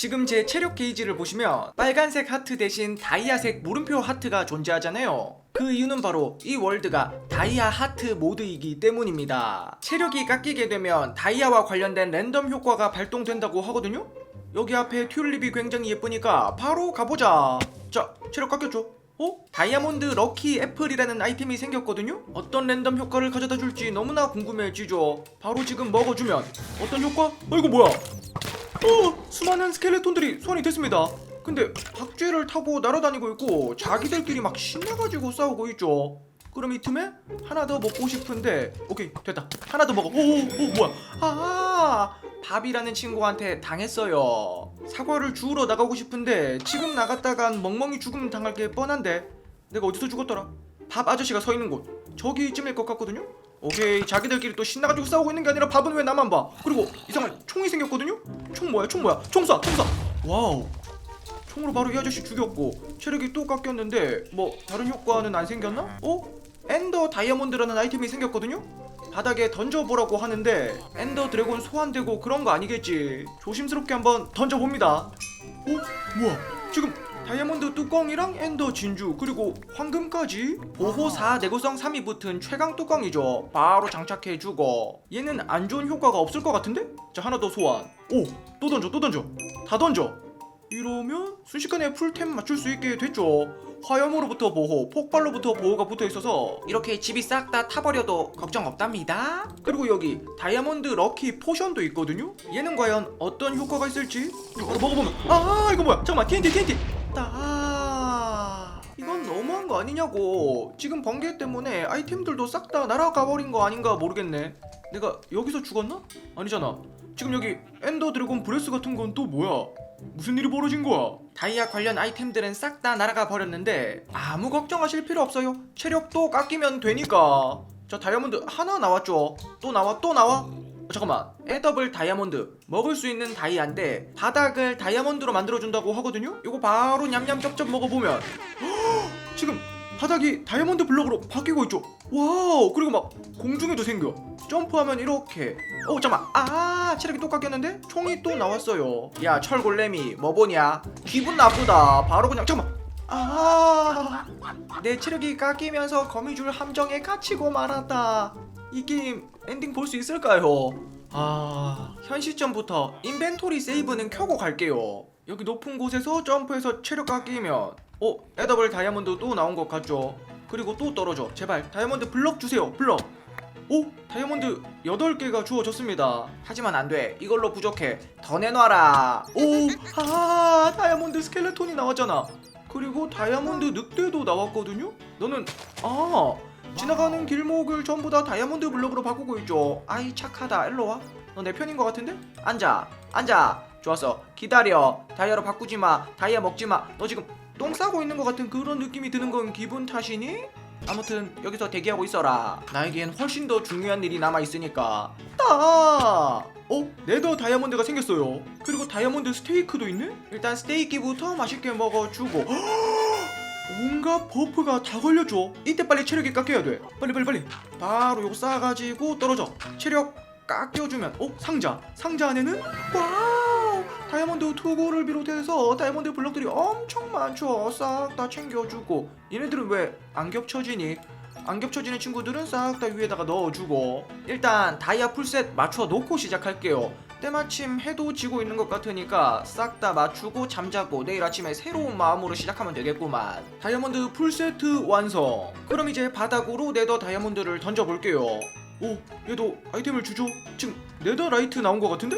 지금 제 체력 게이지를 보시면 빨간색 하트 대신 다이아색 물음표 하트가 존재하잖아요. 그 이유는 바로 이 월드가 다이아 하트 모드이기 때문입니다. 체력이 깎이게 되면 다이아와 관련된 랜덤 효과가 발동된다고 하거든요. 여기 앞에 튤립이 굉장히 예쁘니까 바로 가보자. 자, 체력 깎였죠? 어? 다이아몬드 럭키 애플이라는 아이템이 생겼거든요? 어떤 랜덤 효과를 가져다 줄지 너무나 궁금해지죠. 바로 지금 먹어주면 어떤 효과? 어 이거 뭐야? 어! 수많은 스켈레톤들이 소환이 됐습니다. 근데 박쥐를 타고 날아다니고 있고 자기들끼리 막 신나가지고 싸우고 있죠. 그럼 이 틈에 하나 더 먹고 싶은데 오케이 됐다 하나 더 먹어 오오 뭐야 아 밥이라는 친구한테 당했어요 사과를 주우러 나가고 싶은데 지금 나갔다간 멍멍이 죽음 당할 게 뻔한데 내가 어디서 죽었더라 밥 아저씨가 서 있는 곳 저기쯤일 것 같거든요 오케이 자기들끼리 또 신나가지고 싸우고 있는 게 아니라 밥은 왜 나만 봐? 그리고 이상한 총이 생겼거든요? 총 뭐야? 총 뭐야? 총 쏴 총 쏴. 와우. 총으로 바로 이 아저씨 죽였고 체력이 또 깎였는데 뭐 다른 효과는 안 생겼나? 어? 엔더 다이아몬드라는 아이템이 생겼거든요? 바닥에 던져보라고 하는데 엔더 드래곤 소환되고 그런 거 아니겠지? 조심스럽게 한번 던져봅니다. 어? 뭐야 지금 다이아몬드 뚜껑이랑 엔더 진주 그리고 황금까지 보호 4 내구성 3이 붙은 최강 뚜껑이죠 바로 장착해주고 얘는 안 좋은 효과가 없을 것 같은데? 자 하나 더 소환 오또 던져 또 던져 다 던져 이러면 순식간에 풀템 맞출 수 있게 됐죠. 화염으로부터 보호, 폭발로부터 보호가 붙어 있어서 이렇게 집이 싹 다 타버려도 걱정 없답니다. 그리고 여기 다이아몬드 럭키 포션도 있거든요. 얘는 과연 어떤 효과가 있을지 바로 먹어보면 아 이거 뭐야? 잠깐만 TNT TNT. 따 이건 너무한 거 아니냐고. 지금 번개 때문에 아이템들도 싹 다 날아가 버린 거 아닌가 모르겠네. 내가 여기서 죽었나? 아니잖아. 지금 여기 엔더 드래곤 브레스 같은 건 또 뭐야? 무슨 일이 벌어진 거야? 다이아 관련 아이템들은 싹 다 날아가 버렸는데 아무 걱정하실 필요 없어요. 체력도 깎이면 되니까. 자 다이아몬드 하나 나왔죠. 또 나와 또 나와. 어, 잠깐만 에더블 다이아몬드 먹을 수 있는 다이아인데 바닥을 다이아몬드로 만들어준다고 하거든요. 이거 바로 냠냠 쩝쩝 먹어보면 지금 바닥이 다이아몬드 블럭으로 바뀌고 있죠. 와우 그리고 막 공중에도 생겨. 점프하면 이렇게. 어 잠깐. 아 체력이 또 깎였는데 총이 또 나왔어요. 야 철골렘이 뭐 보냐? 기분 나쁘다. 바로 그냥 잠깐. 아내 체력이 깎이면서 거미줄 함정에 갇히고 말았다. 이 게임 엔딩 볼 수 있을까요? 아, 현 시점부터 인벤토리 세이브는 켜고 갈게요. 여기 높은 곳에서 점프해서 체력 깎이면 어, 에더블 다이아몬드 또 나온 것 같죠? 그리고 또 떨어져. 제발 다이아몬드 블럭 주세요. 블럭. 오, 다이아몬드 8개가 주어졌습니다. 하지만 안 돼. 이걸로 부족해. 더 내놔라. 오, 아, 다이아몬드 스켈레톤이 나왔잖아. 그리고 다이아몬드 늑대도 나왔거든요? 너는, 아, 지나가는 길목을 전부 다 다이아몬드 블럭으로 바꾸고 있죠. 아이, 착하다. 일로 와. 너 내 편인 것 같은데? 앉아. 앉아. 좋았어. 기다려. 다이아로 바꾸지 마. 다이아 먹지 마. 너 지금 똥 싸고 있는 것 같은 그런 느낌이 드는 건 기분 탓이니? 아무튼 여기서 대기하고 있어라. 나에겐 훨씬 더 중요한 일이 남아 있으니까. 따. 어? 네더 다이아몬드가 생겼어요. 그리고 다이아몬드 스테이크도 있네? 일단 스테이키부터 맛있게 먹어주고. 온갖 버프가 다 걸려줘. 이때 빨리 체력이 깎여야 돼. 빨리 빨리 빨리. 바로 요거 쌓아가지고 떨어져. 체력 깎여주면. 어? 상자. 상자 안에는 와우. 다이아몬드 투구를 비롯해서 다이아몬드 블럭들이 엄청 많죠. 싹 다 챙겨주고. 얘네들은 왜 안 겹쳐지니? 안 겹쳐지는 친구들은 싹 다 위에다가 넣어주고. 일단 다이아 풀셋 맞춰 놓고 시작할게요. 때마침 해도 지고 있는 것 같으니까 싹 다 맞추고 잠자고 내일 아침에 새로운 마음으로 시작하면 되겠구만. 다이아몬드 풀세트 완성. 그럼 이제 바닥으로 네더 다이아몬드를 던져볼게요. 오, 얘도 아이템을 주죠. 지금 네더 라이트 나온 것 같은데?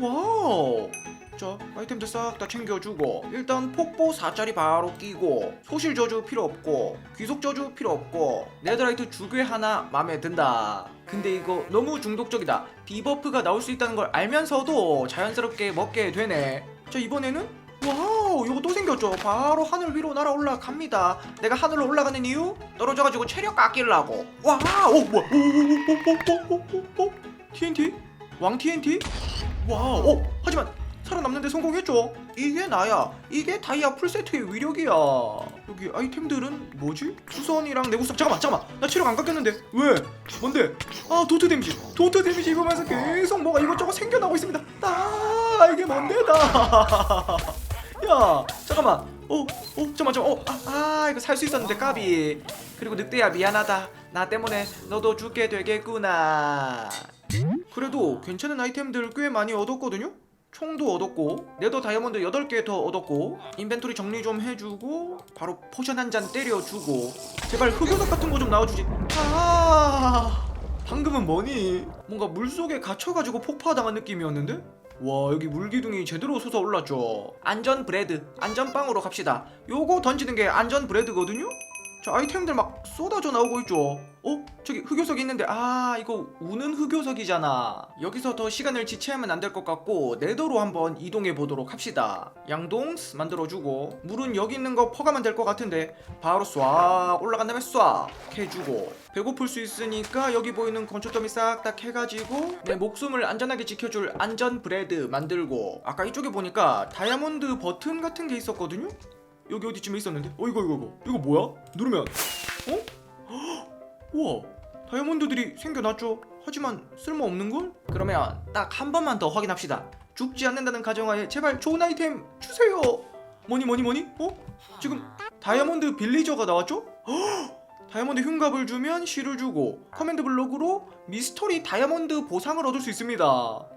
와우. 자, 아이템들 싹 다 챙겨주고 일단 폭보 4짜리 바로 끼고 소실 저주 필요 없고 귀속 저주 필요 없고 네더라이트 주괴 하나 마음에 든다. 근데 이거 너무 중독적이다. 디버프가 나올 수 있다는 걸 알면서도 자연스럽게 먹게 되네. 자, 이번에는 와우 이거 또 생겼죠 바로 하늘 위로 날아 올라갑니다 내가 하늘로 올라가는 이유 떨어져가지고 체력 깎이려고 와우 오 뭐야 오오오오오오오 TNT 왕 TNT 와우 오 하지만 살아남는데 성공했죠. 이게 나야. 이게 다이아 풀세트의 위력이야. 여기 아이템들은 뭐지? 수선이랑 내구성. 잠깐만 잠깐만. 나 체력 안 깎였는데. 왜? 뭔데? 아 도트 데미지. 도트 데미지 입으면서 계속 뭐가 이것저것 생겨나고 있습니다. 아아 이게 뭔데 다. 야 잠깐만. 어, 어 잠깐만 잠깐만. 어, 아, 아 이거 살 수 있었는데 까비. 그리고 늑대야 미안하다. 나 때문에 너도 죽게 되겠구나. 그래도 괜찮은 아이템들 꽤 많이 얻었거든요 총도 얻었고 네더 다이아몬드 8개 더 얻었고 인벤토리 정리 좀 해주고 바로 포션 한 잔 때려주고 제발 흑요석 같은 거 좀 나와주지 아 방금은 뭐니? 뭔가 물속에 갇혀가지고 폭파당한 느낌이었는데? 와 여기 물기둥이 제대로 솟아올랐죠 안전 브레드 안전빵으로 갑시다 요거 던지는 게 안전 브레드거든요? 저 아이템들 막 쏟아져 나오고 있죠. 어? 저기 흑요석이 있는데 아 이거 우는 흑요석이잖아. 여기서 더 시간을 지체하면 안 될 것 같고 네더로 한번 이동해 보도록 합시다. 양동스 만들어주고 물은 여기 있는 거 퍼가면 될 것 같은데 바로 쏴 올라간 다음에 쏴 해주고. 배고플 수 있으니까 여기 보이는 건초더미 싹다 캐가지고 내 목숨을 안전하게 지켜줄 안전 브레드 만들고. 아까 이쪽에 보니까 다이아몬드 버튼 같은 게 있었거든요? 여기 어디쯤에 있었는데? 어 이거 이거 이거 이거 뭐야? 누르면 어? 우와 다이아몬드들이 생겨났죠 하지만 쓸모없는 걸? 그러면 딱 한 번만 더 확인합시다 죽지 않는다는 가정하에 제발 좋은 아이템 주세요 뭐니 뭐니 뭐니? 어? 지금 다이아몬드 빌리저가 나왔죠? 헉! 다이아몬드 흉갑을 주면 실을 주고 커맨드 블록으로 미스터리 다이아몬드 보상을 얻을 수 있습니다.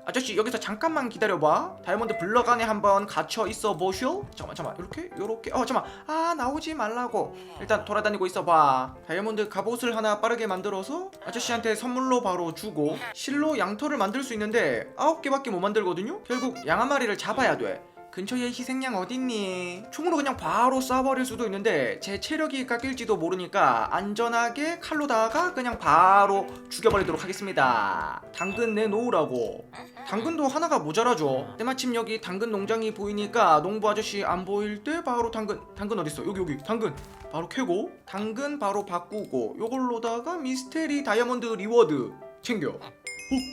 아저씨 여기서 잠깐만 기다려봐. 다이아몬드 블럭 안에 한번 갇혀 있어 보쇼. 잠깐만 잠깐만. 이렇게? 요렇게? 어 잠깐만. 아 나오지 말라고. 일단 돌아다니고 있어봐. 다이아몬드 갑옷을 하나 빠르게 만들어서 아저씨한테 선물로 바로 주고 실로 양털을 만들 수 있는데 아홉 개밖에 못 만들거든요? 결국 양 한 마리를 잡아야 돼 근처에 희생양 어딨니? 총으로 그냥 바로 쏴버릴 수도 있는데 제 체력이 깎일지도 모르니까 안전하게 칼로다가 그냥 바로 죽여버리도록 하겠습니다. 당근 내놓으라고. 당근도 하나가 모자라죠. 때마침 여기 당근 농장이 보이니까 농부 아저씨 안 보일 때 바로 당근 당근 어딨어? 여기 여기 당근 바로 캐고 당근 바로 바꾸고 요걸로다가 미스테리 다이아몬드 리워드 챙겨. 어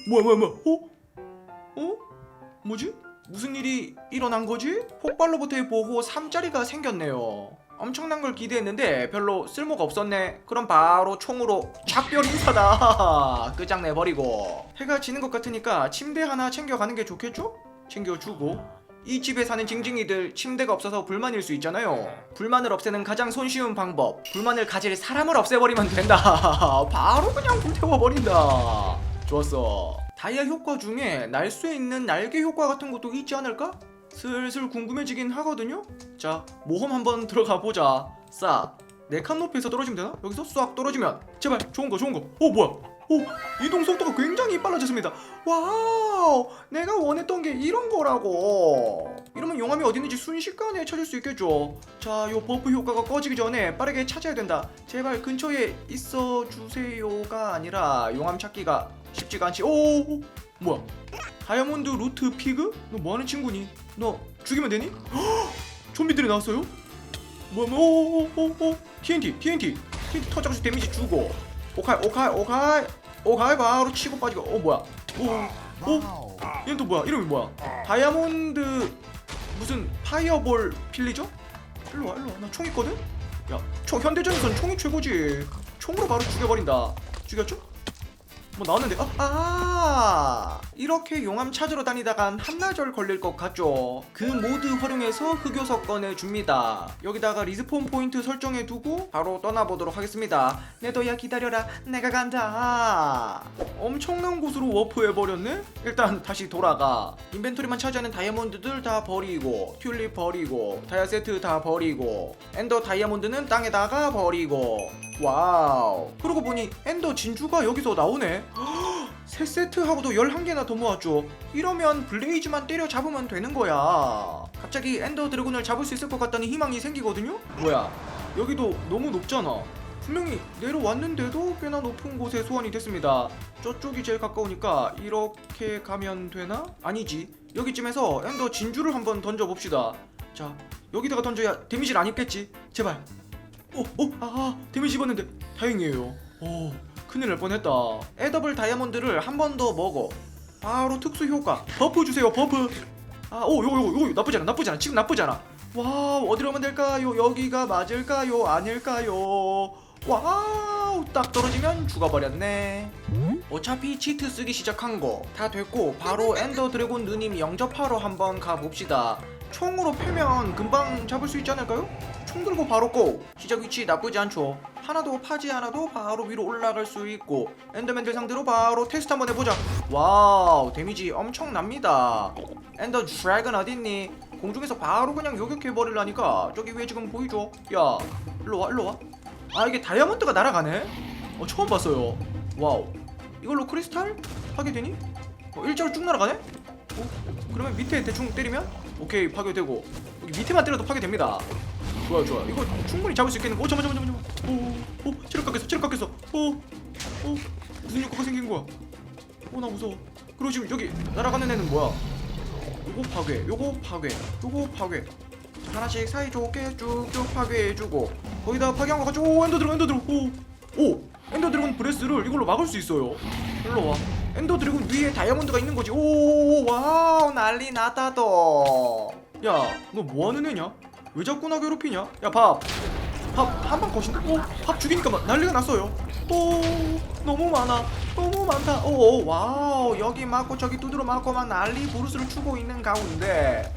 뭐야 뭐야 뭐야? 어? 어? 뭐지? 무슨 일이 일어난 거지? 폭발로부터의 보호 3짜리가 생겼네요. 엄청난 걸 기대했는데 별로 쓸모가 없었네. 그럼 바로 총으로 작별 인사다. 끝장내버리고. 해가 지는 것 같으니까 침대 하나 챙겨가는 게 좋겠죠? 챙겨주고. 이 집에 사는 징징이들 침대가 없어서 불만일 수 있잖아요. 불만을 없애는 가장 손쉬운 방법. 불만을 가질 사람을 없애버리면 된다. 바로 그냥 불태워버린다. 좋았어. 다이아 효과 중에 날 수 있는 날개 효과 같은 것도 있지 않을까? 슬슬 궁금해지긴 하거든요. 자, 모험 한번 들어가 보자. 싸. 네칸 높이에서 떨어지면 되나? 여기서 싹 떨어지면 제발 좋은 거 좋은 거. 어 뭐야? 오 이동 속도가 굉장히 빨라졌습니다. 와우, 내가 원했던 게 이런 거라고. 이러면 용암이 어디 있는지 순식간에 찾을 수 있겠죠. 자, 요 버프 효과가 꺼지기 전에 빠르게 찾아야 된다. 제발 근처에 있어 주세요가 아니라 용암 찾기가 쉽지가 않지. 오, 뭐야? 다이아몬드 루트 피그? 너 뭐하는 친구니? 너 죽이면 되니? 헉! 좀비들이 나왔어요? 뭐야 뭐 오오오오 TNT TNT TNT 터져서 데미지 주고 오카이 오카이 오카이 오카이 바로 치고 빠지고 어 뭐야 오 오 얘는 또 뭐야 이름이 뭐야 다이아몬드 무슨 파이어볼 필리죠? 일로 와 일로 와 나 총 있거든? 야 총 현대전에선 총이 최고지 총으로 바로 죽여버린다 죽였죠? 뭐 나왔는데 아, 아 이렇게 용암 찾으러 다니다간 한나절 걸릴 것 같죠? 그 모드 활용해서 흑요석 꺼내줍니다. 여기다가 리스폰 포인트 설정해 두고 바로 떠나보도록 하겠습니다. 네더야 기다려라. 내가 간다. 엄청난 곳으로 워프해버렸네? 일단 다시 돌아가. 인벤토리만 차지하는 다이아몬드들 다 버리고 튤립 버리고 다이아 세트 다 버리고 엔더 다이아몬드는 땅에다가 버리고. 와우. 그러고 보니 엔더 진주가 여기서 나오네 세 세트하고도 11개나 더 모았죠. 이러면 블레이즈만 때려 잡으면 되는 거야. 갑자기 엔더 드래곤을 잡을 수 있을 것 같다는 희망이 생기거든요? 뭐야 여기도 너무 높잖아. 분명히 내려왔는데도 꽤나 높은 곳에 소환이 됐습니다. 저쪽이 제일 가까우니까 이렇게 가면 되나? 아니지. 여기쯤에서 엔더 진주를 한번 던져봅시다. 자 여기다가 던져야 데미지를 안 입겠지. 제발. 어, 어, 아, 데미지 입었는데 다행이에요. 오, 큰일 날 뻔했다. 에더블 다이아몬드를 한 번 더 먹어. 바로 특수 효과. 버프 주세요, 버프. 아, 오, 요거, 요거, 요거 나쁘지 않아, 나쁘지 않아. 지금 나쁘지 않아. 와우, 어디로 가면 될까요? 여기가 맞을까요? 아닐까요? 와우, 딱 떨어지면 죽어버렸네. 어차피 치트 쓰기 시작한 거 다 됐고 바로 엔더 드래곤 누님 영접하러 한번 가봅시다 총으로 패면 금방 잡을 수 있지 않을까요? 총 들고 바로 고! 시작 위치 나쁘지 않죠 하나도 파지 않아도 바로 위로 올라갈 수 있고 엔더맨들 상대로 바로 테스트 한번 해보자 와우 데미지 엄청납니다 엔더 드래곤 어딨니? 공중에서 바로 그냥 요격해버리려니까 저기 위에 지금 보이죠? 야 일로와 일로와 아 이게 다이아몬드가 날아가네? 어 처음 봤어요 와우 이걸로 크리스탈 하게 되니? 어, 일자로 쭉 날아가네? 어? 그러면 밑에 대충 때리면? 오케이 파괴되고 여기 밑에만 때려도 파괴됩니다 좋아요 좋아요 이거 충분히 잡을 수 있겠는 거? 어 잠깐만 잠깐만 잠깐만. 오, 오 체력 깎였어 체력 깎였어. 오, 오 무슨 효과가 생긴 거야. 어나 무서워. 그리고 지금 여기 날아가는 애는 뭐야? 요거 파괴 요거 파괴 요거 파괴. 자, 하나씩 사이좋게 쭉쭉 파괴해주고. 거기다 파괴한 거 가지고 오 엔더 드래곤 엔더 드래곤. 오, 오. 엔더 드래곤 브레스를 이걸로 막을 수 있어요. 일로 와. 엔더 드래곤 위에 다이아몬드가 있는 거지. 오 와우 난리 나다도 야 너 뭐 하는 애냐 왜 자꾸 나 괴롭히냐? 야 밥. 밥 한 방 거신다. 오밥 죽이니까 막 난리가 났어요. 오 너무 많아. 너무 많다. 오 와우. 여기 맞고 저기 두드러 맞고 막 난리 부르스를 추고 있는 가운데.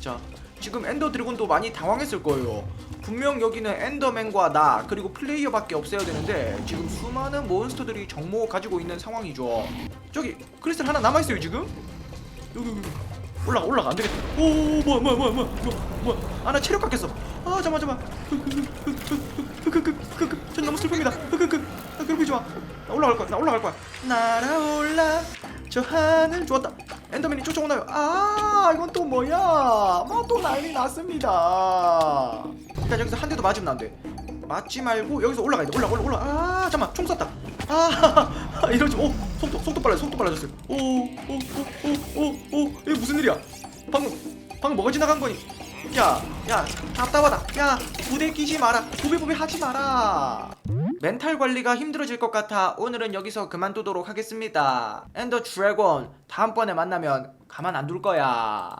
자 지금 엔더 드래곤도 많이 당황했을 거예요. 분명 여기는 엔더맨과 나 그리고 플레이어밖에 없어야 되는데 지금 수많은 몬스터들이 정모 가지고 있는 상황이죠. 저기 크리스탈 하나 남아있어요 지금? 여기 여기 올라가 올라가. 안 되겠다. 오 뭐야 뭐야 뭐야 뭐야 뭐야. 아나 체력 깎였어. 아 잠만 잠만. 전 너무 슬픕니다. 흑흑흑. 나 괴롭히지 마나 올라갈 거야 나 올라갈 거야. 날아올라. 저 하늘. 좋았다. 엔더맨이 쫓아오나요. 아 이건 또 뭐야? 뭐또 난리 났습니다. 일단 여기서 한 대도 맞으면 안 돼. 맞지 말고 여기서 올라가야 돼. 올라 올라 올라 아 잠만. 총 쐈다 아 이러지. 오 속도 속도 빨라 속도 빨라졌어요. 오오오오오오 이게 무슨 일이야? 방금 방금 뭐가 지나간 거니? 야야 답답하다. 야 부대 끼지 마라. 부비부비 하지 마라. 멘탈 관리가 힘들어질 것 같아. 오늘은 여기서 그만두도록 하겠습니다. 엔더 드래곤 다음번에 만나면 가만 안 둘 거야